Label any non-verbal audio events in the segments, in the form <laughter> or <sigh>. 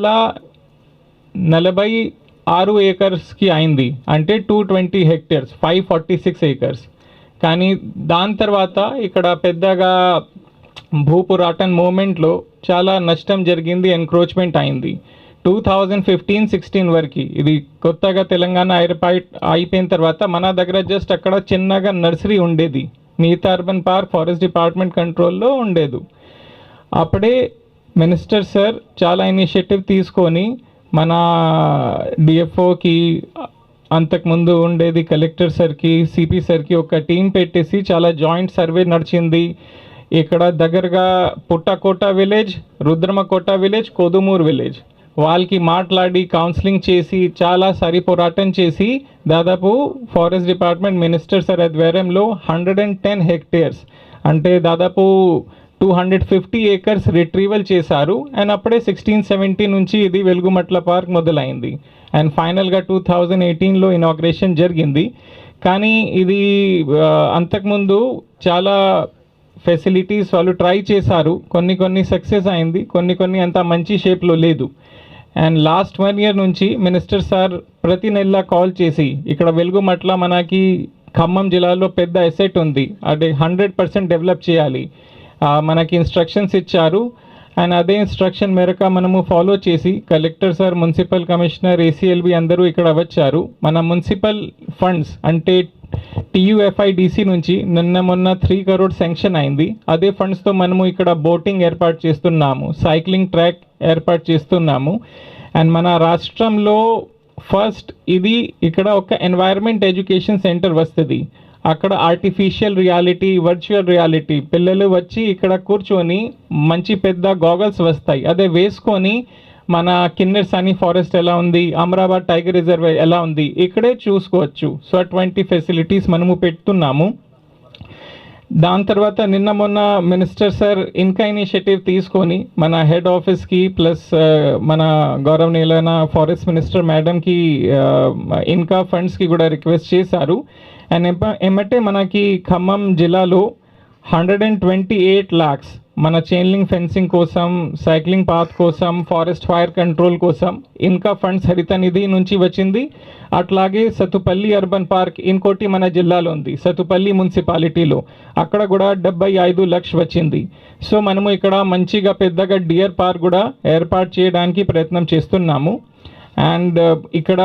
వందల నలభై ఆరు ఏకర్స్కి అయింది. అంటే two twenty hectares five forty six acres కానీ దాని తర్వాత ఇక్కడ పెద్దగా భూపురాటన్ మూమెంట్లో చాలా నష్టం జరిగింది ఎన్క్రోచ్మెంట్ అయింది. టూ థౌజండ్ ఫిఫ్టీన్ సిక్స్టీన్ వరకు. ఇది కొత్తగా తెలంగాణ ఏర్పాటు అయిపోయిన తర్వాత మన దగ్గర జస్ట్ అక్కడ చిన్నగా నర్సరీ ఉండేది. మిగతా అర్బన్ పార్క్ ఫారెస్ట్ డిపార్ట్మెంట్ కంట్రోల్లో ఉండేది. అప్పుడే మినిస్టర్ సార్ చాలా ఇనిషియేటివ్ తీసుకొని మన డిఎఫ్ఓకి అంతకుముందు ఉండేది కలెక్టర్ సార్కి సిపి సార్కి ఒక టీం పెట్టేసి చాలా జాయింట్ సర్వే నడిచింది. ఇక్కడ దగ్గరగా Puttakota village Rudramakota village Kodumuru village. వాళ్ళకి మాట్లాడి కౌన్సిలింగ్ చేసి చాలా సరి పోరాటం చేసి దాదాపు ఫారెస్ట్ డిపార్ట్మెంట్ మినిస్టర్ సార్ ఆధ్వర్యంలో హండ్రెడ్ అండ్ టెన్ హెక్టేర్స్. అంటే దాదాపు two hundred fifty acres retrieval చేశారు. అండ్ అప్పుడే సిక్స్టీన్ సెవెంటీ నుంచి ఇది వెలుగుమట్ల పార్క్ మొదలైంది. అండ్ ఫైనల్గా టూ థౌజండ్ ఎయిటీన్లో ఇనాగ్రేషన్ జరిగింది. కానీ ఇది అంతకుముందు చాలా ఫెసిలిటీస్ వాళ్ళు ట్రై చేశారు. కొన్ని కొన్ని సక్సెస్ అయింది. కొన్ని కొన్ని అంత మంచి షేప్లో లేదు. అండ్ లాస్ట్ వన్ ఇయర్ నుంచి మినిస్టర్ సార్ ప్రతి నెల కాల్ చేసి ఇక్కడ వెలుగుమట్ల మనకి ఖమ్మం జిల్లాలో పెద్ద ఎసెట్ ఉంది. అది హండ్రెడ్ పర్సెంట్ డెవలప్ చేయాలి. మనకి ఇన్స్ట్రక్షన్స్ ఇచ్చారు. అండ్ అదే ఇన్స్ట్రక్షన్ మేరకు మనము ఫాలో చేసి collector sir municipal commissioner ACLB అందరూ ఇక్కడ వచ్చారు. మన మున్సిపల్ ఫండ్స్ అంటే టీయూఎఫ్ఐడిసి నుంచి నిన్న మొన్న త్రీ కరోడ్ శాంక్షన్ అయింది. అదే ఫండ్స్తో మనము ఇక్కడ బోటింగ్ ఏర్పాటు చేస్తున్నాము. సైక్లింగ్ ట్రాక్ ఏర్పాటు చేస్తున్నాము. అండ్ మన రాష్ట్రంలో ఫస్ట్ ఇది ఇక్కడ ఒక ఎన్వైర్మెంట్ ఎడ్యుకేషన్ సెంటర్ వస్తుంది. అక్కడ ఆర్టిఫిషియల్ రియాలిటీ వర్చువల్ రియాలిటీ పిల్లలు వచ్చి ఇక్కడ కూర్చొని మంచి పెద్ద గాగల్స్ వస్తాయి. అదే వేసుకొని మన కిన్నెర్ సనీ ఫారెస్ట్ ఎలా ఉంది అమరాబాద్ టైగర్ రిజర్వ్ ఎలా ఉంది ఇక్కడే చూసుకోవచ్చు. సో అటువంటి ఫెసిలిటీస్ మనము పెడుతున్నాము. దాని తర్వాత నిన్న మొన్న మినిస్టర్ సార్ ఇంకా ఇనిషియేటివ్ తీసుకొని మన హెడ్ ఆఫీస్కి ప్లస్ మన గౌరవనీయులైన ఫారెస్ట్ మినిస్టర్ మేడంకి ఇంకా ఫండ్స్కి కూడా రిక్వెస్ట్ చేశారు. అండ్ ఏమంటే మనకి ఖమ్మం జిల్లాలో hundred and twenty eight lakhs మన చైన్లింగ్ ఫెన్సింగ్ కోసం సైక్లింగ్ పాత్ కోసం ఫారెస్ట్ ఫైర్ కంట్రోల్ కోసం ఇంకా ఫండ్స్ హరిత నిధి నుంచి వచ్చింది. అట్లాగే సతుపల్లి అర్బన్ పార్క్ ఇంకోటి మన జిల్లాలో ఉంది సతుపల్లి మున్సిపాలిటీలో. అక్కడ కూడా డెబ్బై ఐదు లక్ష వచ్చింది. సో మనము ఇక్కడ మంచిగా పెద్దగా డియర్ పార్క్ కూడా ఏర్పాటు చేయడానికి ప్రయత్నం చేస్తున్నాము. అండ్ ఇక్కడ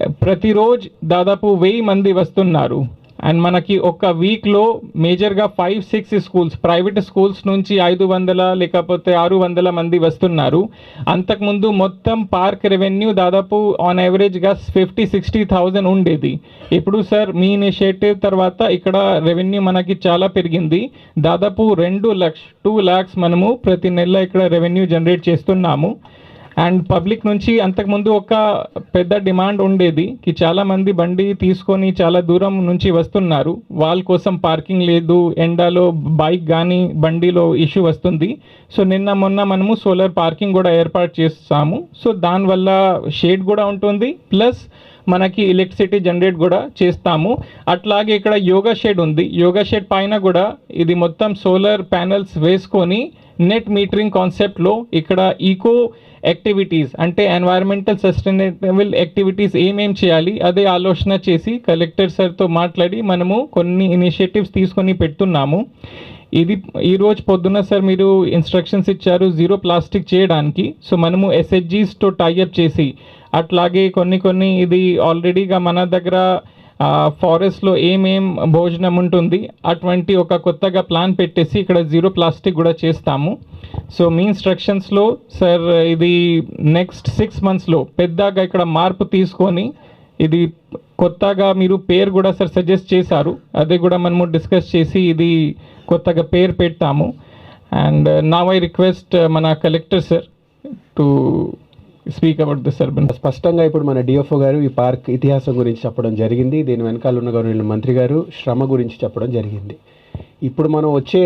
ప్రతిరోజు దాదాపు వెయ్యి మంది వస్తున్నారు. అండ్ మనకి ఒక వీక్లో మేజర్గా five six schools private schools నుంచి ఐదు వందల లేకపోతే ఆరు వందల మంది వస్తున్నారు. అంతకుముందు మొత్తం పార్క్ రెవెన్యూ దాదాపు ఆన్ యావరేజ్గా ఫిఫ్టీ సిక్స్టీ థౌజండ్ ఉండేది. ఇప్పుడు సార్ మీ ఇనిషియేటివ్ తర్వాత ఇక్కడ రెవెన్యూ మనకి చాలా పెరిగింది. దాదాపు రెండు లక్ష టూ ల్యాక్స్ మనము ప్రతి నెల ఇక్కడ రెవెన్యూ జనరేట్ చేస్తున్నాము. అండ్ పబ్లిక్ నుంచి అంతకుముందు ఒక పెద్ద డిమాండ్ ఉండేది కి చాలా మంది బండి తీసుకొని చాలా దూరం నుంచి వస్తున్నారు. వాళ్ళ కోసం పార్కింగ్ లేదు ఎండాలో బైక్ కానీ బండిలో ఇష్యూ వస్తుంది. సో నిన్న మొన్న మనము సోలార్ పార్కింగ్ కూడా ఏర్పాటు చేస్తాము సో దానివల్ల షేడ్ కూడా ఉంటుంది ప్లస్ మనకి ఎలక్ట్రిసిటీ జనరేట్ కూడా చేస్తాము. అట్లాగే ఇక్కడ యోగా షెడ్ ఉంది. యోగా షెడ్ పైన కూడా ఇది మొత్తం సోలార్ ప్యానెల్స్ వేసుకొని నెట్ మీటరింగ్ కాన్సెప్ట్లో ఇక్కడ ఈకో యాక్టివిటీస్ అంటే ఎన్వైరన్మెంటల్ సస్టైనబుల్ యాక్టివిటీస్ ఏమేం చేయాలి అదే ఆలోచన చేసి కలెక్టర్ సార్తో మాట్లాడి మనము కొన్ని ఇనిషియేటివ్స్ తీసుకొని పెడుతున్నాము. ఇది ఈరోజు పొద్దున్న సార్ మీరు ఇన్స్ట్రక్షన్స్ ఇచ్చారు జీరో ప్లాస్టిక్ చేయడానికి. సో మనము ఎస్హెచ్జీస్తో టైఅప్ చేసి అట్లాగే కొన్ని కొన్ని ఇది ఆల్రెడీగా మన దగ్గర ఫారెస్ట్లో ఏమేం భోజనం ఉంటుంది అటువంటి ఒక కొత్తగా ప్లాన్ పెట్టేసి ఇక్కడ జీరో ప్లాస్టిక్ కూడా చేస్తాము. సో మీ ఇన్స్ట్రక్షన్స్లో సార్ ఇది నెక్స్ట్ సిక్స్ మంత్స్లో పెద్దగా ఇక్కడ మార్పు తీసుకొని ఇది కొత్తగా మీరు పేరు కూడా సార్ సజెస్ట్ చేశారు. అదే కూడా మనము డిస్కస్ చేసి ఇది కొత్తగా పేరు పెడతాము. అండ్ నా ఐ రిక్వెస్ట్ మన collector sir to speak about this urban స్పష్టంగా ఇప్పుడు మన డిఎఫ్ఓ గారు ఈ పార్క్ ఇతిహాసం గురించి చెప్పడం జరిగింది. దీని వెనకాల ఉన్న గవర్నమెంట్ మంత్రి గారు శ్రమ గురించి చెప్పడం జరిగింది. ఇప్పుడు మనం వచ్చే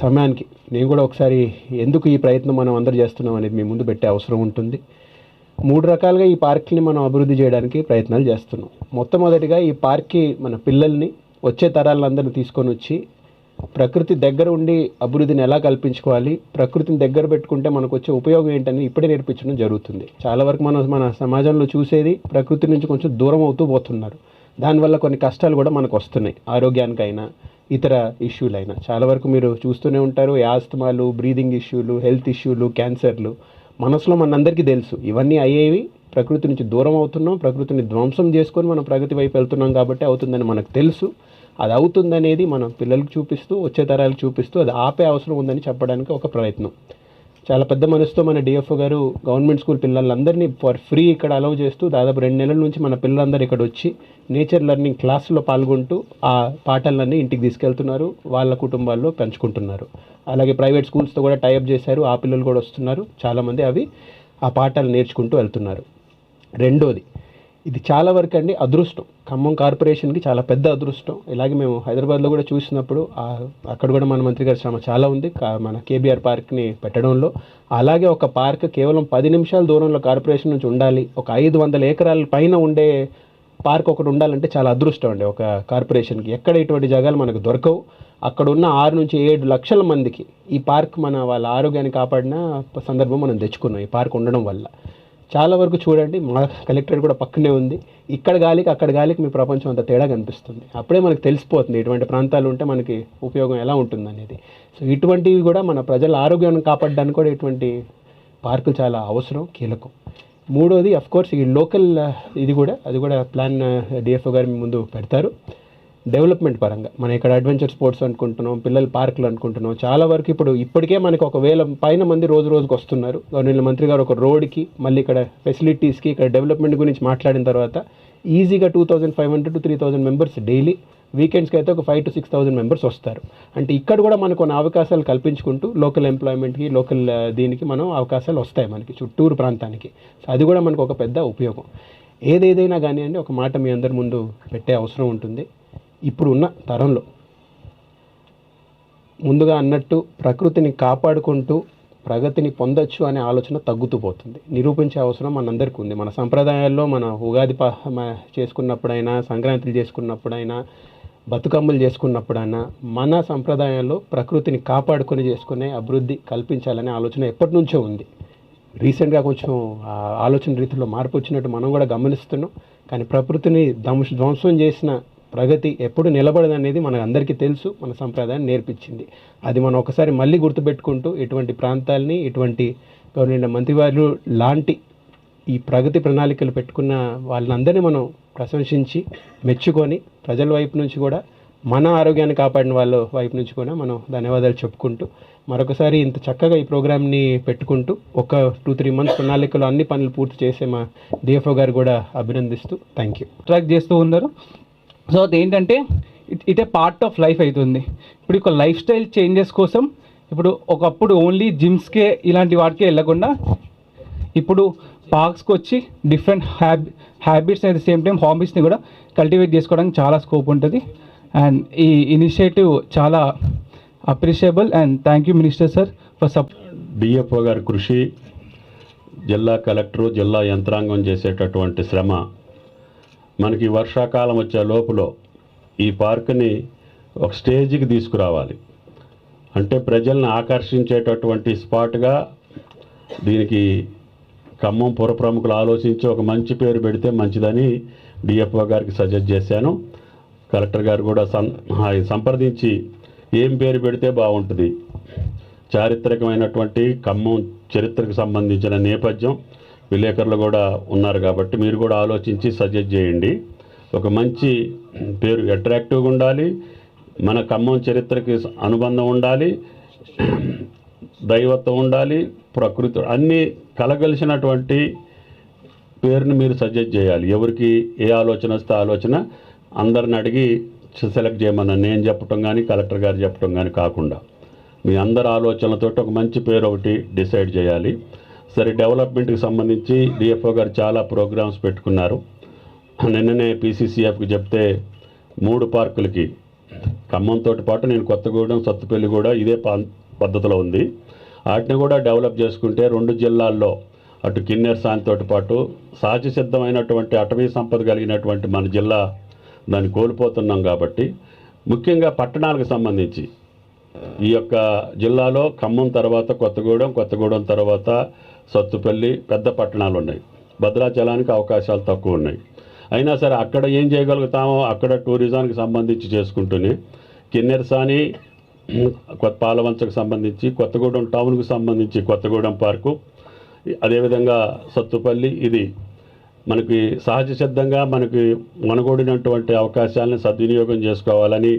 సమయానికి నేను కూడా ఒకసారి ఎందుకు ఈ ప్రయత్నం మనం అందరూ చేస్తున్నాం అనేది మీ ముందు పెట్టే అవసరం ఉంటుంది. మూడు రకాలుగా ఈ పార్క్ని మనం అభివృద్ధి చేయడానికి ప్రయత్నాలు చేస్తున్నాం. మొట్టమొదటిగా ఈ పార్క్కి మన పిల్లల్ని వచ్చే తరాలందరినీ తీసుకొని వచ్చి ప్రకృతి దగ్గర ఉండి అభివృద్ధిని ఎలా కల్పించుకోవాలి? ప్రకృతిని దగ్గర పెట్టుకుంటే మనకు వచ్చే ఉపయోగం ఏంటని ఇప్పుడే నేర్పించడం జరుగుతుంది. చాలా వరకు మనం మన సమాజంలో చూసేది ప్రకృతి నుంచి కొంచెం దూరం అవుతూ పోతున్నారు. దానివల్ల కొన్ని కష్టాలు కూడా మనకు వస్తున్నాయి. ఆరోగ్యానికైనా ఇతర ఇష్యూలైనా. చాలా వరకు మీరు చూస్తూనే ఉంటారు యాస్తమాలు బ్రీదింగ్ ఇష్యూలు హెల్త్ ఇష్యూలు క్యాన్సర్లు. మనసులో మనందరికీ తెలుసు. ఇవన్నీ అయ్యేవి ప్రకృతి నుంచి దూరం అవుతున్నాం ప్రకృతిని ధ్వంసం చేసుకొని మనం ప్రగతి వైపు వెళ్తున్నాం కాబట్టి అవుతుందని మనకు తెలుసు. అది అవుతుందనేది మనం పిల్లలకు చూపిస్తూ వచ్చే తరాలకు చూపిస్తూ అది ఆపే అవసరం ఉందని చెప్పడానికి ఒక ప్రయత్నం. చాలా పెద్ద మనసుతో మన డిఎఫ్ఓ గారు గవర్నమెంట్ స్కూల్ పిల్లలందరినీ ఫర్ ఫ్రీ ఇక్కడ అలౌ చేస్తూ దాదాపు రెండు నెలల నుంచి మన పిల్లలందరూ ఇక్కడ వచ్చి నేచర్ లెర్నింగ్ క్లాసులో పాల్గొంటూ ఆ పాఠాలన్నీ ఇంటికి తీసుకెళ్తున్నారు వాళ్ళ కుటుంబాల్లో పెంచుకుంటున్నారు. అలాగే ప్రైవేట్ స్కూల్స్తో కూడా టైఅప్ చేశారు ఆ పిల్లలు కూడా వస్తున్నారు చాలామంది అవి ఆ పాఠాలు నేర్చుకుంటూ వెళ్తున్నారు. రెండోది ఇది చాలా వరకు అండి అదృష్టం. ఖమ్మం కార్పొరేషన్కి చాలా పెద్ద అదృష్టం. ఇలాగే మేము హైదరాబాద్లో కూడా చూసినప్పుడు అక్కడ కూడా మన మంత్రి గారి శ్రమ చాలా ఉంది. కా- మన కేబీఆర్ పార్క్ని పెట్టడంలో. అలాగే ఒక పార్క్ కేవలం పది నిమిషాల దూరంలో కార్పొరేషన్ నుంచి ఉండాలి. ఒక ఐదు వందల ఎకరాల పైన ఉండే పార్క్ ఒకటి ఉండాలంటే చాలా అదృష్టం అండి ఒక కార్పొరేషన్కి. ఎక్కడ ఇటువంటి జాగాలు మనకు దొరకవు. అక్కడ ఉన్న ఆరు నుంచి ఏడు లక్షల మందికి ఈ పార్క్ మన వాళ్ళ ఆరోగ్యాన్ని కాపాడిన సందర్భం మనం తెచ్చుకున్నాం ఈ పార్క్ ఉండడం వల్ల. చాలా వరకు చూడండి మా కలెక్టరేట్ కూడా పక్కనే ఉంది. ఇక్కడ గాలికి అక్కడ గాలికి మీ ప్రపంచం అంత తేడా కనిపిస్తుంది. అప్పుడే మనకు తెలిసిపోతుంది ఇటువంటి ప్రాంతాలు ఉంటే మనకి ఉపయోగం ఎలా ఉంటుంది అనేది సో ఇటువంటివి కూడా మన ప్రజల ఆరోగ్యాన్ని కాపాడడానికి కూడా ఇటువంటి పార్కులు చాలా అవసరం కీలకం. మూడోది అఫ్కోర్స్ ఈ లోకల్ ఇది కూడా అది కూడా ప్లాన్ డిఎఫ్ఓ గారు ముందు పెడతారు. డెవలప్మెంట్ పరంగా. మనం ఇక్కడ అడ్వెంచర్ స్పోర్ట్స్ అనుకుంటున్నాం పిల్లల పార్కులు అనుకుంటున్నాం. చాలా వరకు ఇప్పుడు ఇప్పటికే మనకి ఒక వేల పైన మంది రోజు రోజుకు వస్తున్నారు. గవర్నమెంట్ మంత్రి గారు ఒక రోడ్కి మళ్ళీ ఇక్కడ ఫెసిలిటీస్కి ఇక్కడ డెవలప్మెంట్ గురించి మాట్లాడిన తర్వాత ఈజీగా two thousand five hundred to three thousand members daily వీకెండ్స్కి అయితే ఒక five to six thousand members వస్తారు. అంటే ఇక్కడ కూడా మనకు కొన్ని అవకాశాలు కల్పించుకుంటూ లోకల్ ఎంప్లాయ్మెంట్కి లోకల్ దీనికి మనం అవకాశాలు వస్తాయి మనకి చుట్టూరు ప్రాంతానికి. సో అది కూడా మనకు ఒక పెద్ద ఉపయోగం. ఏదేదైనా కానివ్వండి ఒక మాట మీ అందరి ముందు పెట్టే అవసరం ఉంటుంది. ఇప్పుడు ఉన్న తరంలో. ముందుగా అన్నట్టు ప్రకృతిని కాపాడుకుంటూ ప్రగతిని పొందొచ్చు అనే ఆలోచన తగ్గుతూ పోతుంది. నిరూపించే అవసరం మనందరికీ ఉంది. మన సంప్రదాయాల్లో మన ఉగాది ప చేసుకున్నప్పుడైనా సంక్రాంతులు చేసుకున్నప్పుడైనా బతుకమ్మలు చేసుకున్నప్పుడైనా మన సంప్రదాయంలో ప్రకృతిని కాపాడుకొని చేసుకునే అభివృద్ధి కల్పించాలనే ఆలోచన ఎప్పటి నుంచో ఉంది. రీసెంట్గా కొంచెం ఆలోచన రీతిలో మార్పు వచ్చినట్టు మనం కూడా గమనిస్తున్నాం. కానీ ప్రకృతిని ధ్వంసం చేసిన ప్రగతి ఎప్పుడు నిలబడదనేది మన అందరికీ తెలుసు మన సంప్రదాయం నేర్పించింది. అది మనం ఒకసారి మళ్ళీ గుర్తుపెట్టుకుంటూ ఇటువంటి ప్రాంతాల్ని ఇటువంటి గవర్నమెంట్ మంత్రివారు లాంటి ఈ ప్రగతి ప్రణాళికలు పెట్టుకున్న వాళ్ళందరినీ మనం ప్రశంసించి మెచ్చుకొని ప్రజల వైపు నుంచి కూడా మన ఆరోగ్యాన్ని కాపాడిన వాళ్ళ వైపు నుంచి కూడా మనం ధన్యవాదాలు చెప్పుకుంటూ మరొకసారి ఇంత చక్కగా ఈ ప్రోగ్రామ్ని పెట్టుకుంటూ ఒక టూ త్రీ మంత్స్ ప్రణాళికలో అన్ని పనులు పూర్తి చేసే మా డిఎఫ్ఓ గారు కూడా అభినందిస్తూ థ్యాంక్ యూ ట్రాక్ చేస్తూ ఉన్నారు. సో అదేంటంటే it it a part of life అవుతుంది ఇప్పుడు ఒక లైఫ్ స్టైల్ చేంజెస్ కోసం ఇప్పుడు ఒకప్పుడు ఓన్లీ జిమ్స్కే ఇలాంటి వాటికే వెళ్ళకుండా ఇప్పుడు పార్క్స్కి వచ్చి different habi habits at the same time హాబీస్ని కూడా కల్టివేట్ చేసుకోవడానికి చాలా స్కోప్ ఉంటుంది. అండ్ ఈ ఇనిషియేటివ్ చాలా appreciable and thank you minister sir for sup DFO గారి కృషి జిల్లా కలెక్టరు జిల్లా యంత్రాంగం చేసేటటువంటి శ్రమ మనకి వర్షాకాలం వచ్చే లోపల ఈ పార్కుని ఒక స్టేజ్కి తీసుకురావాలి. అంటే ప్రజల్ని ఆకర్షించేటటువంటి స్పాట్గా దీనికి ఖమ్మం పుర ప్రముఖులు ఆలోచించి ఒక మంచి పేరు పెడితే మంచిదని డిఎఫ్ఓ గారికి సజెస్ట్ చేశాను. కలెక్టర్ గారు కూడా సం సంప్రదించి ఏం పేరు పెడితే బాగుంటుంది. చారిత్రకమైనటువంటి ఖమ్మం చరిత్రకు సంబంధించిన నేపథ్యం విలేకరులు కూడా ఉన్నారు కాబట్టి మీరు కూడా ఆలోచించి సజెస్ట్ చేయండి. ఒక మంచి పేరు అట్రాక్టివ్గా ఉండాలి. మన ఖమ్మం చరిత్రకి అనుబంధం ఉండాలి. దైవత్వం ఉండాలి. ప్రకృతి అన్నీ కలగలిసినటువంటి పేరుని మీరు సజెస్ట్ చేయాలి. ఎవరికి ఏ ఆలోచన వస్తే ఆలోచన అందరిని అడిగి సెలెక్ట్ చేయమన్నా. నేను చెప్పటం కానీ కలెక్టర్ గారు చెప్పటం కానీ కాకుండా. మీ అందరి ఆలోచనలతోటి ఒక మంచి పేరు ఒకటి డిసైడ్ చేయాలి. సరే డెవలప్మెంట్కి సంబంధించి డిఎఫ్ఓ గారు చాలా ప్రోగ్రామ్స్ పెట్టుకున్నారు. నిన్ననే పీసీసీఎఫ్కి చెప్తే మూడు పార్కులకి ఖమ్మంతో పాటు నేను కొత్తగూడెం సత్తుపల్లి కూడా ఇదే పద్ధతిలో ఉంది. వాటిని కూడా డెవలప్ చేసుకుంటే రెండు జిల్లాల్లో అటు కిన్నెర సాయంతో పాటు సహజ సిద్ధమైనటువంటి అటవీ సంపద కలిగినటువంటి మన జిల్లా దాన్ని కోల్పోతున్నాం కాబట్టి ముఖ్యంగా పట్టణాలకు సంబంధించి. ఈ యొక్క జిల్లాలో ఖమ్మం తర్వాత కొత్తగూడెం కొత్తగూడెం తర్వాత సత్తుపల్లి పెద్ద పట్టణాలు ఉన్నాయి భద్రాచలానికి అవకాశాలు తక్కువ ఉన్నాయి అయినా సరే అక్కడ ఏం చేయగలుగుతామో అక్కడ టూరిజానికి సంబంధించి చేసుకుంటూనే కిన్నెరసాని కొత్త పాలవంచకు సంబంధించి కొత్తగూడెం టౌన్కు సంబంధించి కొత్తగూడెం పార్కు అదేవిధంగా సత్తుపల్లి ఇది మనకి సహజ సిద్ధంగా మనకి మనగూడినటువంటి అవకాశాలను సద్వినియోగం చేసుకోవాలని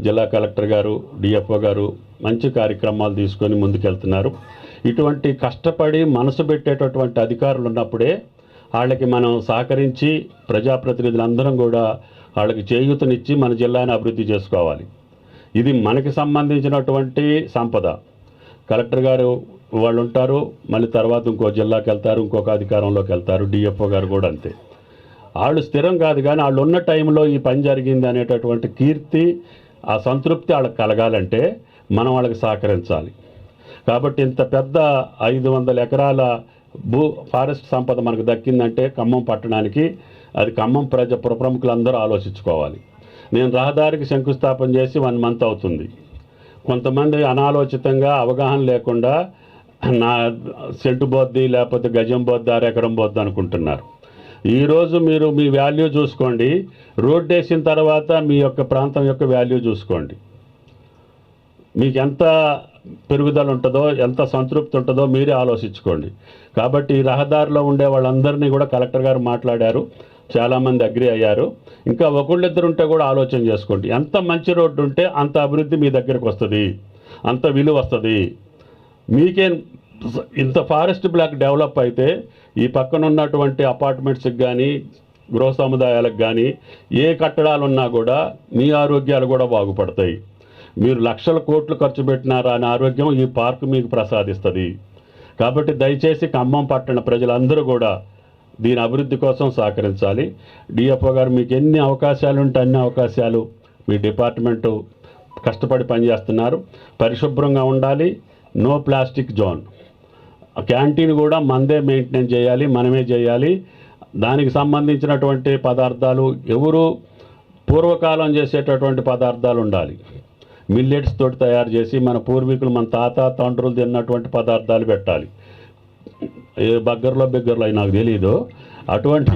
జిల్లా కలెక్టర్ గారు డిఎఫ్ఓ గారు మంచి కార్యక్రమాలు తీసుకొని ముందుకెళ్తున్నారు. ఇటువంటి కష్టపడి మనసు పెట్టేటటువంటి అధికారులు ఉన్నప్పుడే వాళ్ళకి మనం సహకరించి ప్రజాప్రతినిధులందరం కూడా వాళ్ళకి చేయూతనిచ్చి మన జిల్లాని అభివృద్ధి చేసుకోవాలి. ఇది మనకి సంబంధించినటువంటి సంపద. కలెక్టర్ గారు వాళ్ళు ఉంటారు మళ్ళీ తర్వాత ఇంకో జిల్లాకి వెళ్తారు ఇంకొక అధికారంలోకి వెళ్తారు డిఎఫ్ఓ గారు కూడా అంతే. వాళ్ళు స్థిరం కాదు కానీ వాళ్ళు ఉన్న టైంలో ఈ పని జరిగింది అనేటటువంటి కీర్తి ఆ సంతృప్తి వాళ్ళకి కలగాలంటే మనం వాళ్ళకి సహకరించాలి. కాబట్టి ఇంత పెద్ద ఐదు వందల ఎకరాల భూ ఫారెస్ట్ సంపద మనకు దక్కిందంటే ఖమ్మం పట్టణానికి అది ఖమ్మం ప్రజ ప్రముఖులందరూ ఆలోచించుకోవాలి. నేను రహదారికి శంకుస్థాపన చేసి వన్ మంత్ అవుతుంది. కొంతమంది అనాలోచితంగా అవగాహన లేకుండా నా సెంటు బొద్ది లేకపోతే గజం బొద్ది అరెకరం బోద్ది అనుకుంటున్నారు. ఈరోజు మీరు మీ వాల్యూ చూసుకోండి. రోడ్ వేసిన తర్వాత మీ యొక్క ప్రాంతం యొక్క వాల్యూ చూసుకోండి. మీకు ఎంత పెరుగుదల ఉంటుందో ఎంత సంతృప్తి ఉంటుందో మీరే ఆలోచించుకోండి. కాబట్టి రహదారిలో ఉండే వాళ్ళందరినీ కూడా కలెక్టర్ గారు మాట్లాడారు. చాలామంది అగ్రి అయ్యారు. ఇంకా ఒకళ్ళిద్దరు ఉంటే కూడా ఆలోచన చేసుకోండి. ఎంత మంచి రోడ్డు ఉంటే అంత అభివృద్ధి మీ దగ్గరకు వస్తుంది. అంత విలువ వస్తుంది. మీకే ఇంత ఫారెస్ట్ బ్లాక్ డెవలప్ అయితే ఈ పక్కన ఉన్నటువంటి అపార్ట్మెంట్స్కి కానీ గృహ సముదాయాలకు కానీ ఏ కట్టడాలు ఉన్నా కూడా మీ ఆరోగ్యాలు కూడా బాగుపడతాయి. మీరు లక్షల కోట్లు ఖర్చు పెట్టినారా అనే ఆరోగ్యం ఈ పార్కు మీకు ప్రసాదిస్తుంది. కాబట్టి దయచేసి ఖమ్మం పట్టణ ప్రజలందరూ కూడా దీని అభివృద్ధి కోసం సహకరించాలి. డిఎఫ్ఓ గారు మీకు ఎన్ని అవకాశాలు ఉంటే అన్ని అవకాశాలు మీ డిపార్ట్మెంటు కష్టపడి పనిచేస్తున్నారు. పరిశుభ్రంగా ఉండాలి. No plastic zone. క్యాంటీన్ కూడా మందే మెయింటైన్ చేయాలి మనమే చేయాలి. దానికి సంబంధించినటువంటి పదార్థాలు ఎవరు పూర్వకాలం చేసేటటువంటి పదార్థాలు ఉండాలి. మిల్లెట్స్ తోటి తయారు చేసి మన పూర్వీకులు మన తాత తండ్రులు తిన్నటువంటి పదార్థాలు పెట్టాలి. ఏ బగ్గర్లో బిగ్గర్లో అవి నాకు తెలియదు అటువంటి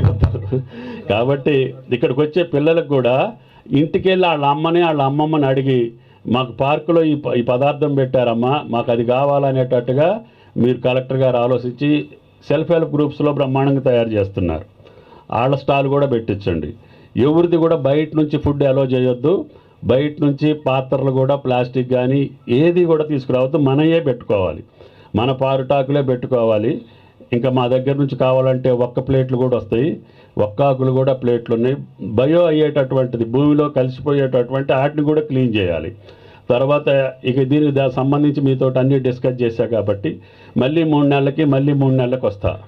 కాబట్టి ఇక్కడికి వచ్చే పిల్లలకు కూడా ఇంటికెళ్ళి వాళ్ళ అమ్మని వాళ్ళ అమ్మమ్మని అడిగి మాకు పార్కులో ఈ ప- ఈ పదార్థం పెట్టారమ్మా మాకు అది కావాలనేటట్టుగా మీరు కలెక్టర్ గారు ఆలోచించి సెల్ఫ్ హెల్ప్ గ్రూప్స్లో బ్రహ్మాండంగా తయారు చేస్తున్నారు. వాళ్ళ స్టాల్ కూడా పెట్టించండి. ఎవరిది కూడా బయట నుంచి ఫుడ్ అలో చేయొద్దు. బయట నుంచి పాత్రలు కూడా ప్లాస్టిక్ కానీ ఏది కూడా తీసుకురావద్దు మనయే పెట్టుకోవాలి. మన పారుటాకులే పెట్టుకోవాలి. ఇంకా మా దగ్గర నుంచి కావాలంటే ఒక్క ప్లేట్లు కూడా వస్తాయి. ఒక్క ఆకులు కూడా ప్లేట్లు ఉన్నాయి. బయో అయ్యేటటువంటిది భూమిలో కలిసిపోయేటటువంటి వాటిని కూడా క్లీన్ చేయాలి. తర్వాత ఇక దీనికి దా సంబంధించి మీతో అన్నీ డిస్కస్ చేశా కాబట్టి మళ్ళీ మూడు నెలలకి మళ్ళీ మూడు నెలలకు వస్తా.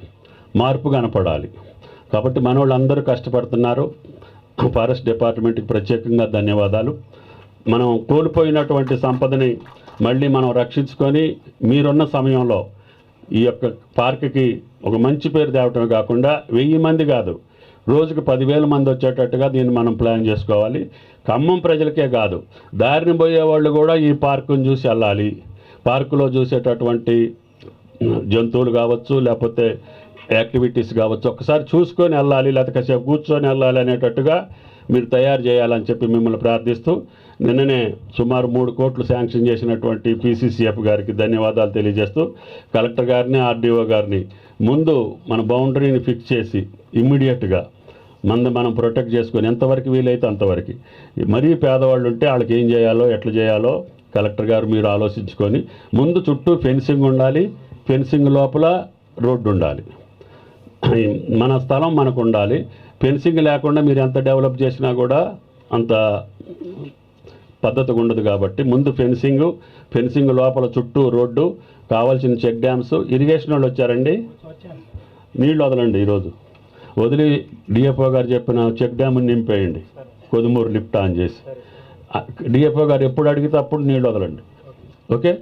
మార్పు కనపడాలి. కాబట్టి మన వాళ్ళందరూ కష్టపడుతున్నారు. ఫారెస్ట్ డిపార్ట్మెంట్కి ప్రత్యేకంగా ధన్యవాదాలు. మనం కోల్పోయినటువంటి సంపదని మళ్ళీ మనం రక్షించుకొని మీరున్న సమయంలో ఈ యొక్క పార్క్కి ఒక మంచి పేరు తేవటమే కాకుండా వెయ్యి మంది కాదు రోజుకు పదివేల మంది వచ్చేటట్టుగా దీన్ని మనం ప్లాన్ చేసుకోవాలి. ఖమ్మం ప్రజలకే కాదు దారిని పోయే వాళ్ళు కూడా ఈ పార్కును చూసి వెళ్ళాలి. పార్కులో చూసేటటువంటి జంతువులు కావచ్చు లేకపోతే యాక్టివిటీస్ కావచ్చు. ఒకసారి చూసుకొని వెళ్ళాలి లేకపోతే కాసేపు కూర్చొని వెళ్ళాలి అనేటట్టుగా మీరు తయారు చేయాలని చెప్పి మిమ్మల్ని ప్రార్థిస్తూ నిన్ననే సుమారు మూడు కోట్లు శాంక్షన్ చేసినటువంటి పీసీసీఎఫ్ గారికి ధన్యవాదాలు తెలియజేస్తూ కలెక్టర్ గారిని ఆర్డీఓ గారిని ముందు మన బౌండరీని ఫిక్స్ చేసి ఇమ్మీడియట్గా మంది మనం ప్రొటెక్ట్ చేసుకొని ఎంతవరకు వీలైతే అంతవరకు. మరీ పేదవాళ్ళు ఉంటే వాళ్ళకి ఏం చేయాలో ఎట్లా చేయాలో కలెక్టర్ గారు మీరు ఆలోచించుకొని ముందు చుట్టూ ఫెన్సింగ్ ఉండాలి. ఫెన్సింగ్ లోపల రోడ్డు ఉండాలి. మన స్థలం మనకు ఉండాలి. ఫెన్సింగ్ లేకుండా మీరు ఎంత డెవలప్ చేసినా కూడా అంత పద్ధతి ఉండదు కాబట్టి ముందు ఫెన్సింగ్ ఫెన్సింగ్ లోపల చుట్టూ రోడ్డు కావాల్సిన చెక్ డ్యామ్స్ ఇరిగేషన్ వాళ్ళు వచ్చారండి? నీళ్ళు వదలండి ఈరోజు. వదిలి డిఎఫ్ఓ గారు చెప్పిన చెక్ డ్యామ్ని నింపేయండి. కొదుమూరు లిఫ్ట్ ఆన్ చేసి. డిఎఫ్ఓ గారు ఎప్పుడు అడిగితే అప్పుడు నీళ్ళు వదలండి. ఓకే?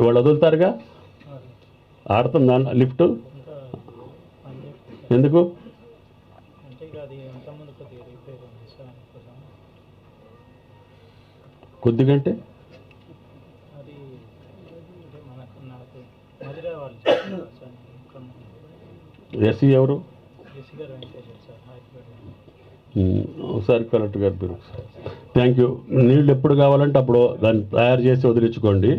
వాళ్ళు వదులుతారుగా? ఆడుతుందా లిఫ్ట్? ఎందుకు? కొద్దిగంటే ఎస్సీ ఎవరు? ఒకసారి కలెక్టర్ గారు మీరు థ్యాంక్ యూ నీళ్ళు ఎప్పుడు కావాలంటే అప్పుడు దాన్ని తయారు చేసి వదిలించుకోండి.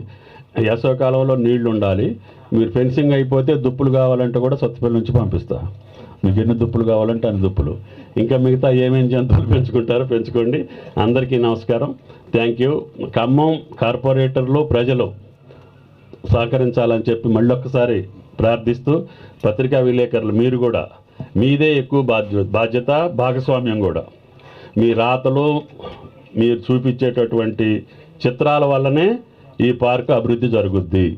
వేసవకాలంలో నీళ్ళు ఉండాలి. మీరు ఫెన్సింగ్ అయిపోతే దుప్పులు కావాలంటే కూడా సత్తుపల్లి నుంచి పంపిస్తాను మీకు ఎన్ని దుప్పులు కావాలంటే అన్ని దుప్పులు. ఇంకా మిగతా ఏమేమి జంతువులు <laughs> పెంచుకుంటారో పెంచుకోండి. అందరికీ నమస్కారం. థ్యాంక్ యూ ఖమ్మం కార్పొరేటర్లు ప్రజలు సహకరించాలని చెప్పి మళ్ళొక్కసారి ప్రార్థిస్తూ పత్రికా విలేకరులు మీరు కూడా. మీదే ఎక్కువ బాధ్య బాధ్యత భాగస్వామ్యం కూడా. మీ రాతలు మీరు చూపించేటటువంటి చిత్రాల వల్లనే ఈ పార్కు అభివృద్ధి జరుగుద్ది.